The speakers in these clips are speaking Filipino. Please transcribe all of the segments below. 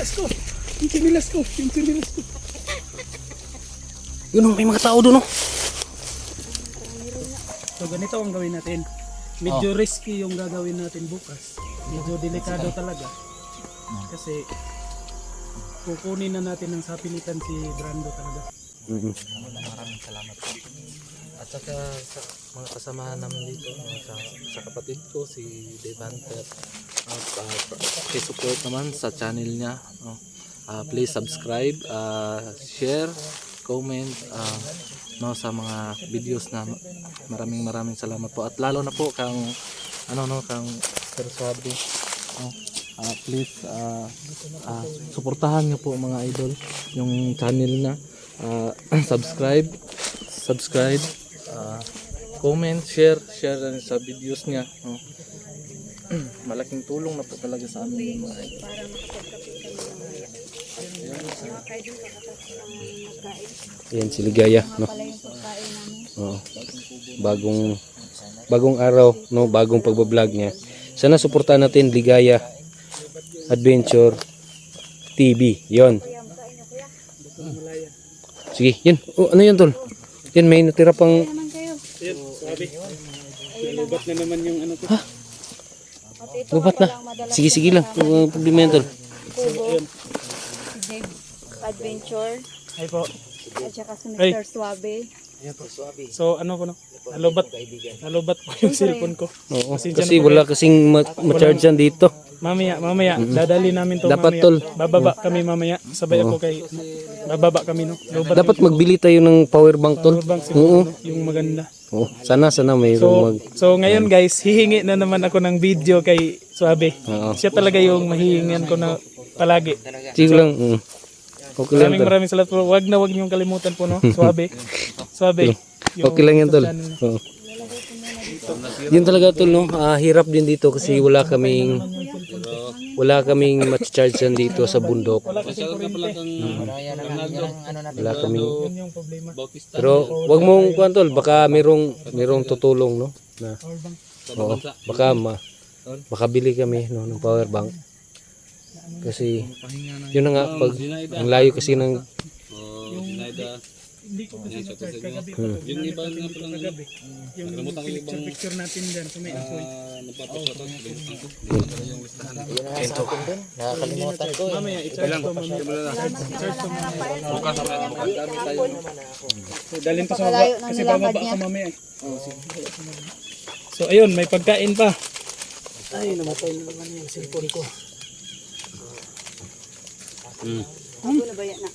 chinilas ko. Yung chinilas ko. Yung chinilas ko. Yun oh, may mga tao doon oh. So ganito ang gawin natin. Medyo risky yung gagawin natin bukas. Medyo delikado talaga. Kasi kukunin na natin ng sapilitan si Brando talaga. Mm-mm. Maraming salamat po. At saka sa mga kasamahan namin dito, sa, sa kapatid ko, si Devanter. At uh, support naman sa channel niya. no. Ah, please subscribe, ah, share, comment ah, no, sa mga videos na maraming maraming salamat po. At lalo na po kang ano no kang Sir Suabe. No, ah, please ah, ah, suportahan niyo po mga idol yung channel na Ah, subscribe subscribe ah, comment share share rin sa videos niya no? malaking tulong na po talaga sa amin yung mga idol. Yan si Ligaya, no. Oo. Bagong bagong araw, no, bagong pagbablog niya. Sana suportahan natin Ligaya Adventure TV. 'Yon. Sige, yun. Oh, ano yun, tol? Yan, may natira pang... Ayan, sabi. Lubat na naman yung ano to. Lubat na. Sige, sige lang. Ang problema yan, tol. Ayun. Adventure Ay po. at saka si Ay. Mr. Suabe. So ano ko no? Nalubat. Nalubat po yung cellphone ko. Oo, Pasensya kasi na po wala kasing ma- ma-charge yan dito. Mamaya, mamaya. Dadali namin to Dapat, mamaya. tol. Bababa kami mamaya. Sabay ako kay... Bababa kami no? Lubat Dapat magbili tayo ng power bank, tol. yung bank Oo. siguro, no? Yung maganda. Oo, sana, sana mayroong So, mag... so ngayon guys, hihingi na naman ako ng video kay Suabe. Oo. Siya talaga yung mahihingian ko na palagi. Sige lang. mm. Okay lang, Maraming maraming salamat po. Wag na wag niyong kalimutan po no. Suabe. Suabe. Okay lang yan, tol. Oo. Yun talaga, tol, no? Ah, hirap din dito kasi wala kaming... Wala kaming match-charge yan dito sa bundok. Wala kuryente. Wala kaming... Yun yung problema. Pero wag mong kuwan, tol. Baka merong, merong tutulong, no? Na, oo, baka ma, makabili kami no, ng power bank. Kasi, yun na nga, pag, ang layo kasi ng, Hindi ko kasi na-charge kagabi pa. Yung iba nga pala kagabi. Yung picture picture natin dyan sa may apoy. nakakalimutan ko eh. Mamaya i-charge ko mamaya. I-charge ko mamaya. So, dalhin ko sa baba. Kasi bababa ako mamaya. eh. So ayun, may pagkain pa. Ay, namatay na naman yung cellphone ko. Ano na ba yan na?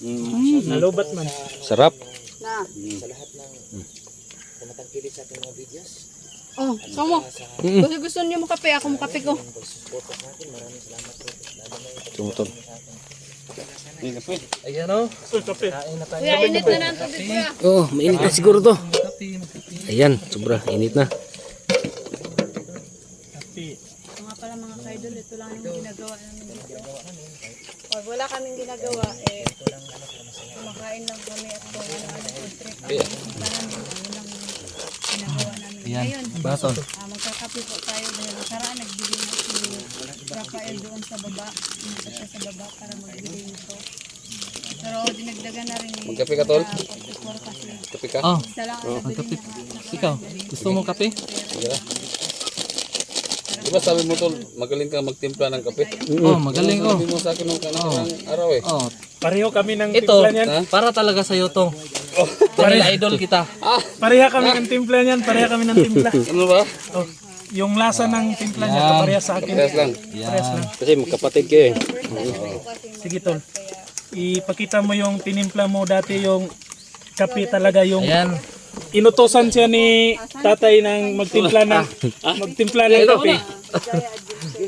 Nalubat man. sarap. Na. Oh, sama. Gusto gusto niyo mo kape, ako mo kape ko. Tumutol. Ayan o, Uy, kape. kain na tayo. Kuya, init na ng tubig kuya. Oh, mainit na siguro to. Ayan, sobra, init na. Kape. Mga pala mga kaidol, ito lang yung ginagawa namin dito. Pag wala kaming ginagawa, eh, kumakain lang kami at kung ano-ano food trip. Ang namin, ano lang ginagawa namin. Ngayon, Baton. ah, magkakape po tayo dahil nakaraan nagbili na si Rafael doon sa baba. Pumunta siya sa baba para magbili nito. Pero dinagdagan na rin ni Magkape ka, Tol? 44 kasi. Kape ka? Oh, Isa lang ang nabili niya. ikaw, gusto mo kape? Di ba sabi mo tol, magaling ka magtimpla ng kape? Oh, magaling oh. Sabi mo sa akin nung kanang araw eh. Oh, Pareho kami ng ito, timpla niyan. para talaga sa'yo to. Dahil idol kita. Pareha kami ng timpla niyan. Pareha kami ng timpla. Ano ba? Oh, yung lasa ng timpla niya, pareha sa akin. Yes lang. Parehas lang. Kasi magkapatid kayo eh. Sige tol. Ipakita mo yung tinimpla mo dati yung kape talaga yung Ayan. inutosan siya ni tatay ng magtimpla ng magtimpla ng kape.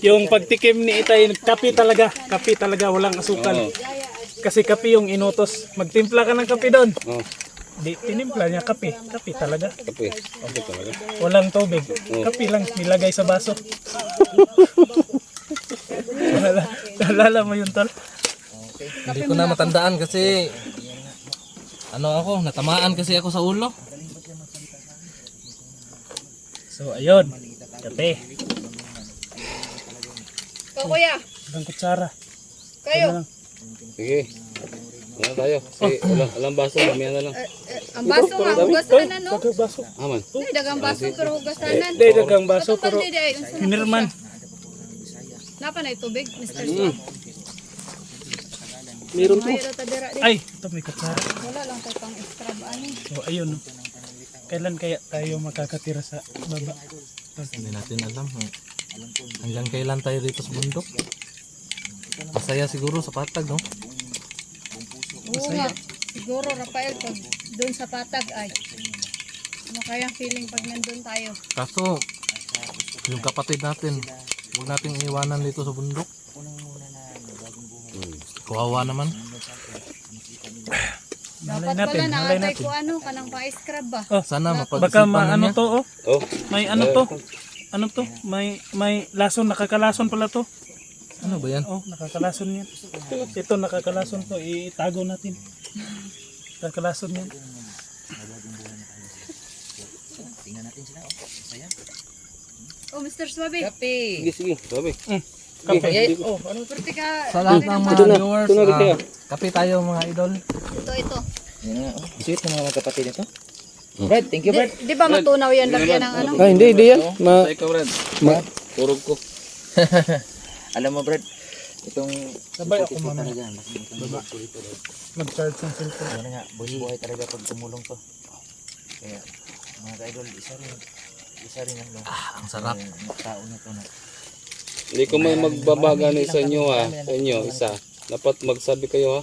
yung pagtikim ni itay kape talaga, kape talaga walang asukal. Kasi kape yung inutos. Magtimpla ka ng kape doon. Oh, Di tinimpla niya kape, kape talaga. kape. Kape talaga. Walang tubig. Kape lang nilagay sa baso. Nalala, nalala mo yun tol? Hindi ko na matandaan kasi ano ako, natamaan kasi ako sa ulo. So ayun, kape. Ikaw kuya. Ibang kutsara. Kayo, Sige. Ano tayo? Sige, walang, walang baso, kami na lang. eh, eh, ang baso nga, hugasanan, no? Dagang baso. Aman. Ay, dagang baso, pero hugasanan. Di, dagang baso, pero na hinirman. Napa na tubig, Mr. Swab? Meron to. Ay, ito may katsara. Wala lang tayo pang extra ba ani. So, ayun. no. Kailan kaya tayo makakatira sa baba? Hindi natin alam. eh. Hanggang kailan tayo dito sa bundok? Masaya siguro sa patag, no? Oo nga. Siguro, Rafael, pag doon sa patag ay, ano kaya feeling pag nandun tayo? Kaso, yung kapatid natin, huwag nating iwanan dito sa bundok. Kawawa naman. Dapat natin, pala malay naatay natin. ko ano, kanang pa-scrub ba? Sana Baka mapag-isipan maano niya. to, oh. Oh, May ano to? Ano to? May may lason, nakakalason pala to. Ano ba yan? Oh, nakakalason yan. Ito, nakakalason to. Itago natin. Nakakalason yan. Oh, Mr. Swabe. sige, sige. Sabi. Kape. Oh, Pwerte ka. Sa lahat ng mga viewers, ah, kape tayo mga idol. Ito, ito. Sweet ng mga kapatid nito. Brad, thank you, Di, Brad. di ba matunaw yan lagyan ng ano? Ah, hindi, hindi yan. Ma, ikaw, Brad. Turog ko. Alam mo, Brad, itong Sabay ako mama. talaga. Mag-charge ng cellphone. Ano nga, buhay-buhay talaga pag tumulong to. Kaya, mga idol, isa rin. Isa rin ang. Ah, ang sarap. Ang tao na to na. Hindi ko may magbabagani sa inyo ha. Sa inyo, isa. Dapat magsabi kayo ha.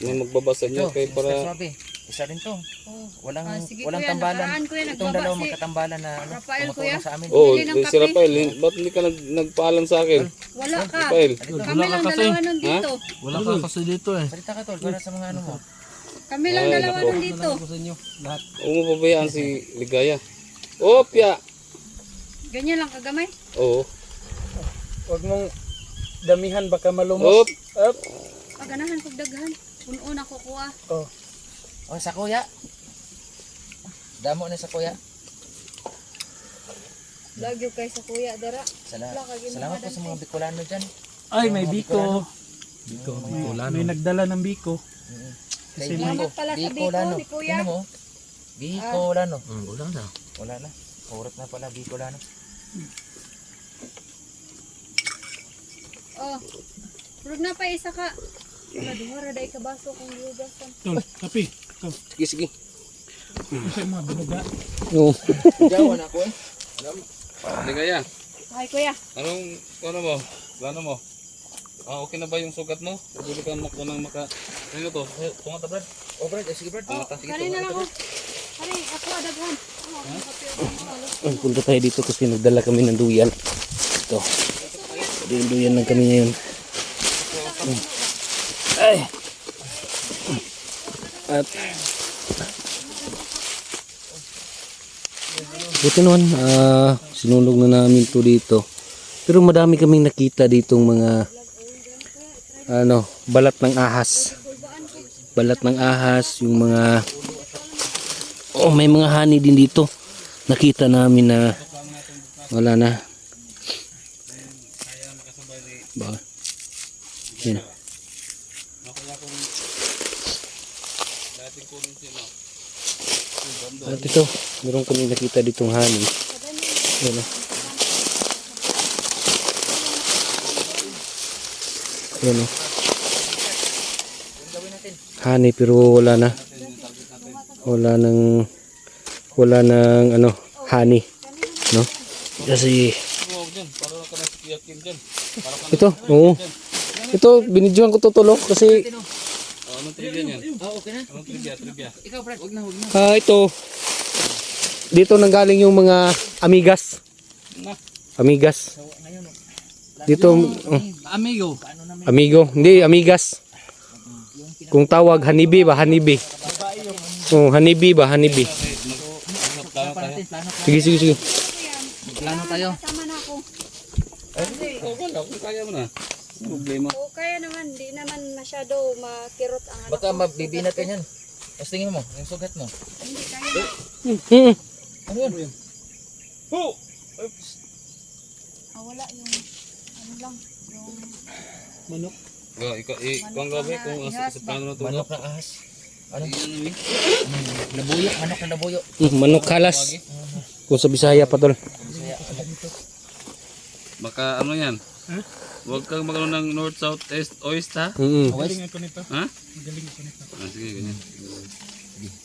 May magbaba sa inyo kayo para... Suabe, isa rin to. Oh. Walang, Ah, sige, walang kuya, tambalan. nakaraan, kuya, Itong dalawang si magkatambalan na ano, Rafael, kuya. sa amin. Oh, Bili ng si. Rafael, hin- ba't hindi ka nag, nagpaalam sa akin? Wala ka. Rafael, Kami lang dalawa nun dito. Wala ka kasi dito eh. Salita ka, tol, para sa mga ano mo. Kami lang Ay, dalawa nako. nun dito. huwag mo pabayaan si Ligaya. Opya! Ganyan lang kagamay. Oo. Huwag mong damihan, baka Op! malumos. Up. Paganahan kog daghan. Puno na kukuha. Oh. Oh, sa kuya. Damo na sa kuya. Lagyo kay sa kuya dara. Sala salamat po sa mga Bicolano dyan. Ay, may biko. Biko, May, Bicolano. may nagdala ng biko. Kay Salamat pala sa biko Bicolano. ni kuya. Ano mo? Bicolano. Hmm, wala na. Wala na. Kurot na pala Bicolano. Oh. Rug na pa isa ka. Duwara dai ka baso kung giugasan. Tol, kape. Sige, sige. Kasi mga binuga. no. Jawan ako eh. Ligaya, Ay kuya. anong, ano mo? Plano mo? Ah, okay na ba yung sugat mo? Pwede ka mo ng maka... Ano to? Eh, Tunga ta, Brad. Oh, Brad, eh, sige Brad. Oh, kani na lang ko. Kani ako adaghan. Ano, ang kape ako mahalo. Ay, punta tayo dito kasi nagdala kami ng duyan. Ito. Duyan, duyan lang kami ngayon. Hmm. Ay. At Buti naman, ah, sinunog na namin to dito. Pero madami kaming nakita ditong mga ano, balat ng ahas. Balat ng ahas, yung mga Oh, may mga honey din dito. Nakita namin na wala na. Ba? Yan. At ito, meron kami nakita ditong honey. Yan o. Yan o. Honey pero wala na. Wala nang wala nang ano, honey. No? Kasi na ito, oo. Ito, binidyohan ko to tulo kasi trivia niyan? Oh, okay na. Anong trivia, trivia? Ikaw Brad, wag na, wag na. ah, ito dito nanggaling yung mga amigas. Na. Amigas. Dito oh, Amigo. amigo, hindi amigas. Kung tawag hanibi ba, hanibi. Oh, hanibi ba, hanibi. Sige, sige, sige. Plano tayo. Sama na ako. Oh, wala. Kung kaya mo na. Ano Problema. O kaya naman, di naman masyado makirot ang anak Baka ko. mabibinat ka niyan. Tapos tingin mo, yung sugat mo. Hindi kaya. Ano yun? Oh! Ah, wala yung, ano lang, yung Manok. Ga, ikaw, eh, kung gabi, kung asa sa plano na ito. Manok na ahas. Ano? Iyan, eh. Nabuyo, manok na nabuyo. Mm, manok kalas. Kung sa Bisaya pa tol. Baka ano yan? Ha? Huwag kang magano ng north, south, east, oest ha? Mm. Magaling ako nito. Ha? Magaling ako nito. Ah, sige, ganyan.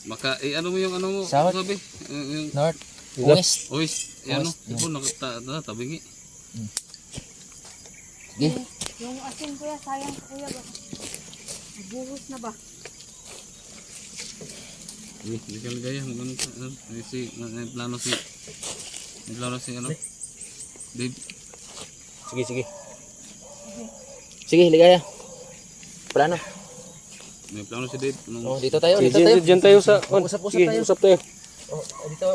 Baka, eh, ano mo yung ano mo? South. Gabi? Yung, yung North, west. oest, eh, ano? Ito, nakata, na, tabingi. Sige. Yung asin kuya, sayang kuya ba? Buhos na ba? Eh, hindi ka ligaya, magano ka, ano? Eh, si, plano si, may plano si, ano? Dave. Sige, sige. Sige, ligaya. Plano. May plano si Dave. Nung, Oh, dito tayo, dito tayo. diyan tayo sa... Usap-usap Sige, tayo. usap tayo. Oh, dito.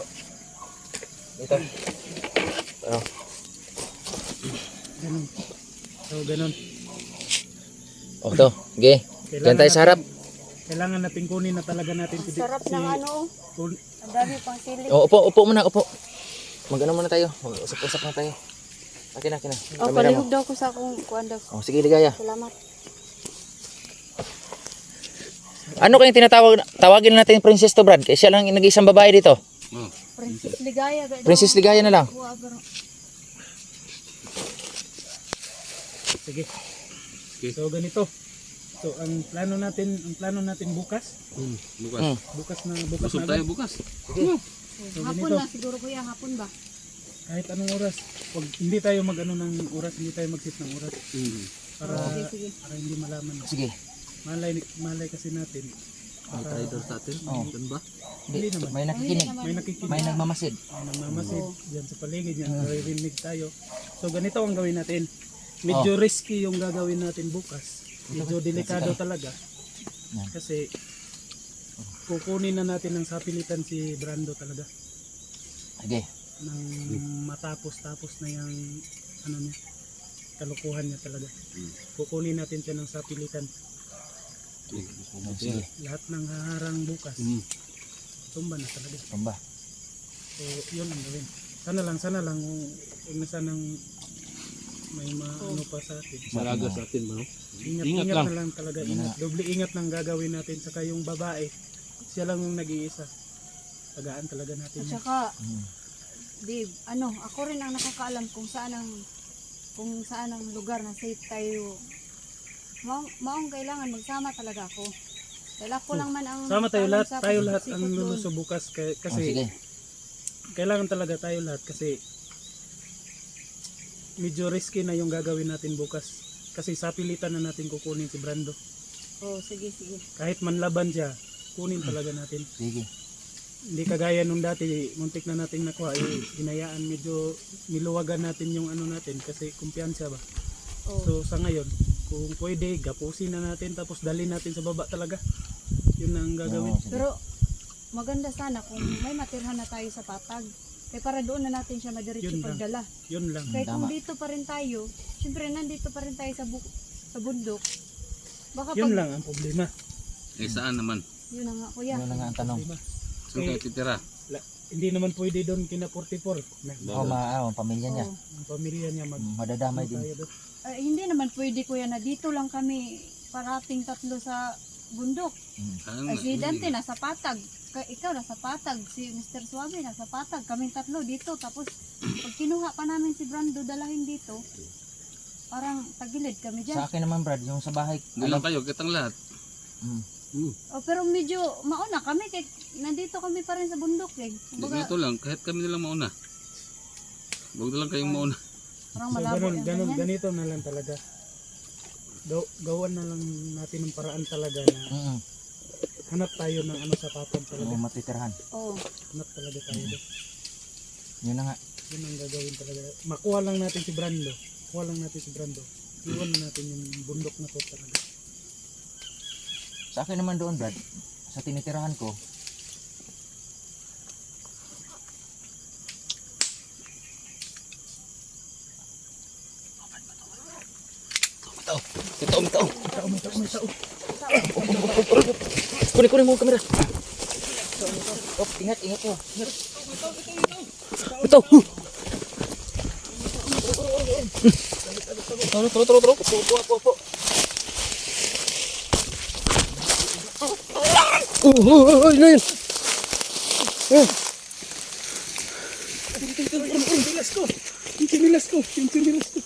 Dito. Ano? Ganun. So, ganun. Oh, to. Sige. Diyan tayo sa harap. Kailangan natin kunin na talaga natin si, Sarap si ng ano, oh. kun- ang dami pang sili. Oh, upo, upo muna, upo. Mag-ano muna tayo. Mag-usap-usap na tayo. Akin na, akin na. Oh, Kamera mo. palihog daw ko sa akong kuan daw. Oh, sige, ligaya. Salamat. Ano kayong tinatawag, tawagin natin Princess to Brad? Kaya siya lang nag-iisang babae dito. oh, Princess Ligaya. ga- Princess Ligaya na lang. Kuha, pero- Sige. So, ganito. So, ang plano natin, ang plano natin bukas, bukas. Mm. bukas na, bukas Busog na tayo bukas. Hapon na siguro kuya, hapon ba? Kahit anong oras. Wag, hindi tayo mag-ano ng oras, hindi tayo mag-set ng oras. Mm. Para, Sige, sige. para hindi malaman. Sige. Malay, malay kasi natin. May trader sa atin. Oh. Ganun ba? Hindi naman. May nakikinig. May nakikinig. May nagmamasid. May nagmamasid dyan sa paligid yan. Naririnig tayo. So ganito ang gawin natin. Medyo risky yung gagawin natin bukas. Medyo delikado talaga. Yan. Kasi kukunin na natin ng sapilitan si Brando talaga. Sige. Nang matapos-tapos na yung ano niya, kalukuhan niya talaga. Kukunin natin siya ng sapilitan. Sige. Lahat ng haharang bukas, Mm. tumba na talaga. Tumba. So, yun ang gawin. Sana lang, sana lang, huwag na sanang may maano pa sa atin. Malaga sa atin ba? no? Ingat, Ingat ingat, lang. na lang talaga. Ingat. Doble ingat lang gagawin natin. Saka yung babae, siya lang yung nag-iisa. Tagaan talaga natin. At saka, Mm. Dave, ano, ako rin ang nakakaalam kung saan ang kung saan ang lugar na safe tayo. Maong, maong kailangan magsama talaga ako. Dahil ako lang man ang Sama tayo lahat, tayo lahat ang luluso bukas. Kaya, Oh, kasi sige. kailangan talaga tayo lahat kasi medyo risky na yung gagawin natin bukas. Kasi sa pilitan na natin kukunin si Brando. Oh, sige, sige. Kahit manlaban siya, kunin talaga natin. Sige. Hindi kagaya nung dati, muntik na nating nakuha, eh, hinayaan medyo niluwagan natin yung ano natin kasi kumpiyansa ba. Oh. So sa ngayon, kung pwede, gapusin na natin tapos dali natin sa baba talaga. Yun ang gagawin. Oh. Pero maganda sana kung may matirhan na tayo sa patag. Kaya para doon na natin siya madiretso Yun lang. pagdala. Yun lang. Kaya kung dito pa rin tayo, syempre nandito pa rin tayo sa bu- sa bundok. Baka Yun pag, lang ang problema. Eh, saan naman? yun na nga kuya. Yun na nga ang tanong. Diba? Saan kayo titira? La- hindi naman pwede doon kina 44. Na, Oh, ma ang pamilya niya. Oh. ang pamilya niya mag Madadamay din. tayo doon. Ah, hindi naman pwede kuya na dito lang kami parating tatlo sa bundok. Saan? Ay, si Dante nasa patag. Ka- ikaw nasa patag. Si Mr. Suave nasa patag. Kaming tatlo dito. Tapos pag kinuha pa namin si Brando dalahin dito, parang tagilid kami dyan. Sa akin naman, Brad, yung sa bahay. Lang kayo, kitang lahat. Mm. Oh, pero medyo mauna kami kay nandito kami pa rin sa bundok eh. Kumbaga, Ganito lang, kahit kami nilang mauna. Huwag na lang kayong mauna. parang So malabo ganun, yung ganun, ganyan. ganito na lang talaga. Gaw, gawan na lang natin ng paraan talaga na Mm hanap tayo ng ano sa patag Oo, talaga. matitirhan. Oh, Hanap talaga tayo doon. Yun na nga. Yun ang gagawin talaga. Makuha lang natin si Brando. Kuha lang natin si Brando. Iwan na natin yung bundok na to talaga. Sa akin naman doon, Brad, sa tinitirahan ko, tao, may tao, may tao. Kunin, kunin mo kamera. Oh, ingat, ingat mo. Ingat. Ito. Tara, tara, tara, tara. Upo, upo, upo, upo. Oh, oh, oh, oh, yun. Yun. Tinilas ko. Tinilas ko. Tinilas ko.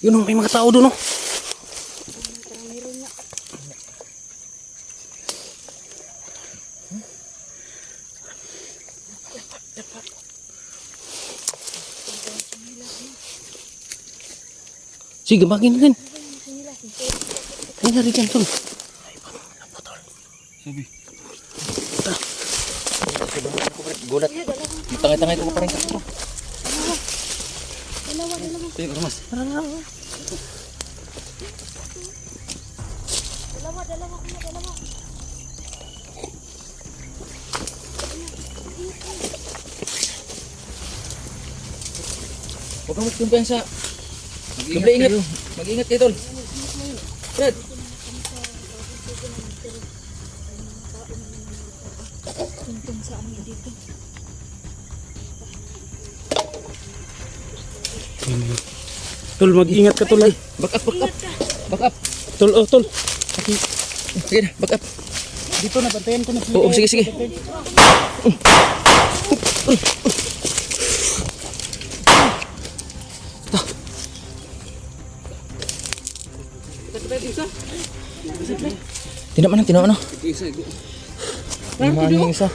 Yun, oh, may mga tao doon, oh. Sige, bagin din. Ay, nari dyan, tol. Gulat. Tangay-tangay ko pa rin sa Tingnan mas. Huwag kang magkumpiyansa. Mag-ingat kayo. Mag-ingat kayo, tol. Fred. Tol, mag-ingat ka tol. ay. Back up, back up. Back up. Tol, oh, tol. Sige na, back up. Dito na, bantayan ko na. Oo, sige, sige. Tinaman na, tinaman na. Isa, ito. Tinaman yung isa. Eh.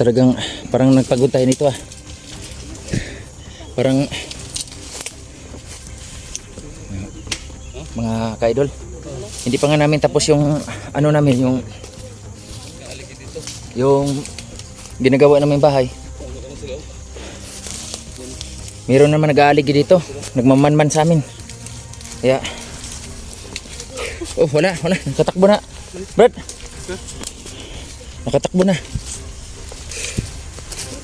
Talagang parang nagpagod tayo nito ah. Parang mga ka-idol. Hindi pa nga namin tapos yung ano namin yung yung ginagawa namin bahay. Meron naman nag-aaligi dito. Nagmamanman sa amin. Kaya Oh, wala, wala. Nakatakbo na. Brad. Nakatakbo na.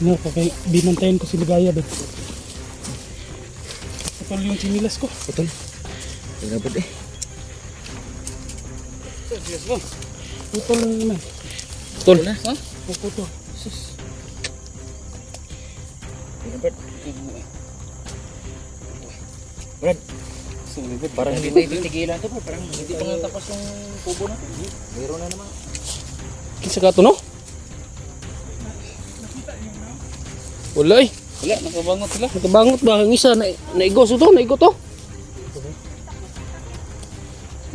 No, kaya binantayan ko si Ligaya doon. Tol, yung sinilas ko. Putol. Wala ba eh. Putol lang naman. Putol na. Ha? Puputol. Brad. Parang hindi tayo titigilan to, bro. Parang hindi pa nga tapos yung kubo natin. Meron na naman. Kinsa ka to, no? Wala eh. Wala, nakabangot sila. Nakabangot ba ang isa? Na, naigos to, naigo to.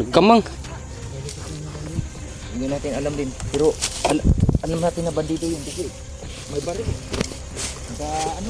Nagkamang. Hindi natin alam din. Pero al- alam natin na bandido yun kasi may baril. Naka ano?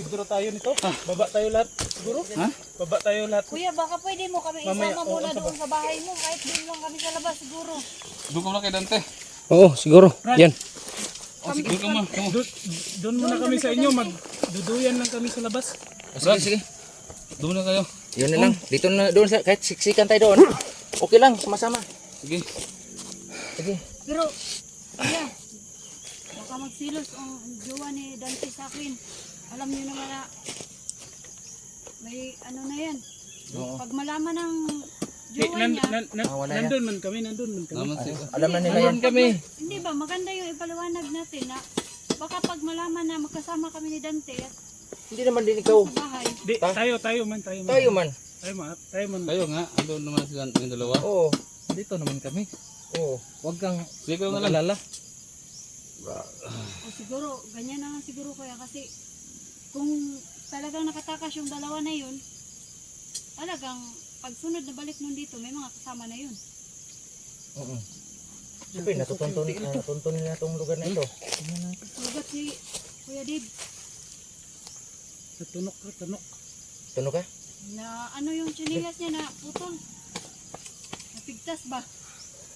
Withdraw tayo nito. Baba tayo lahat. Siguro? Ha? Baba tayo lahat. Kuya, baka pwede mo kami Mamaya, isama oo, muna sabay. doon sa bahay mo. Kahit doon lang kami sa labas siguro. Doon ka muna kay Dante. Oo, siguro. Yan. Doon ka muna. Doon, doon muna kami sa inyo. Magduduyan lang kami sa labas. Sige, sige. Doon na kayo. Yun na lang. Dito na doon sa kahit siksikan tayo doon. Okay lang, sama-sama. Sige. Sige. Pero, kuya, baka magsilos ang jowa ni Dante sa akin. Alam niyo naman na may ano na yan. Pag malaman ng Eh, jowa nan, niya, nan, nan, Ah, wala nandun man kami. Nandun man kami. Naman siya. Alam na nila yan. kami. hindi ba, maganda yung ipaliwanag natin na baka pag malaman na magkasama kami ni Dante at Hindi naman din ikaw. sa bahay, Di, tayo, tayo man. Tayo man. Tayo man. Tayo man. Tayo man. Kayo nga. Andun naman sila yung dalawa. Oo. Dito naman kami. Oo. Huwag kang Sige ko na lang. mag-alala. o siguro, ganyan na lang siguro kuya kasi kung talagang nakatakas yung dalawa na yun, talagang pag sunod na balik nun dito, may mga kasama na yun. Oo. Siyempre, natutunto ni natutunto nila itong lugar na ito. Sugat si Kuya Dib Tunok ka, tunok. Tunog ka? na ano yung chinilas niya na putol. Napigtas ba?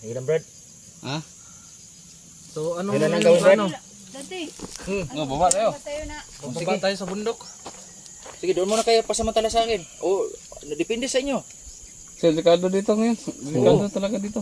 Sige lang, Brad. Ha? So ano Kailan ang yung gawin, Brad? ano? Dante, Hmm. Nga, baba tayo. ba tayo na Baba tayo sa bundok. Sige, doon muna kayo pasamantala sa akin. O, depende sa inyo. Ricardo dito ngayon. Ricardo talaga dito.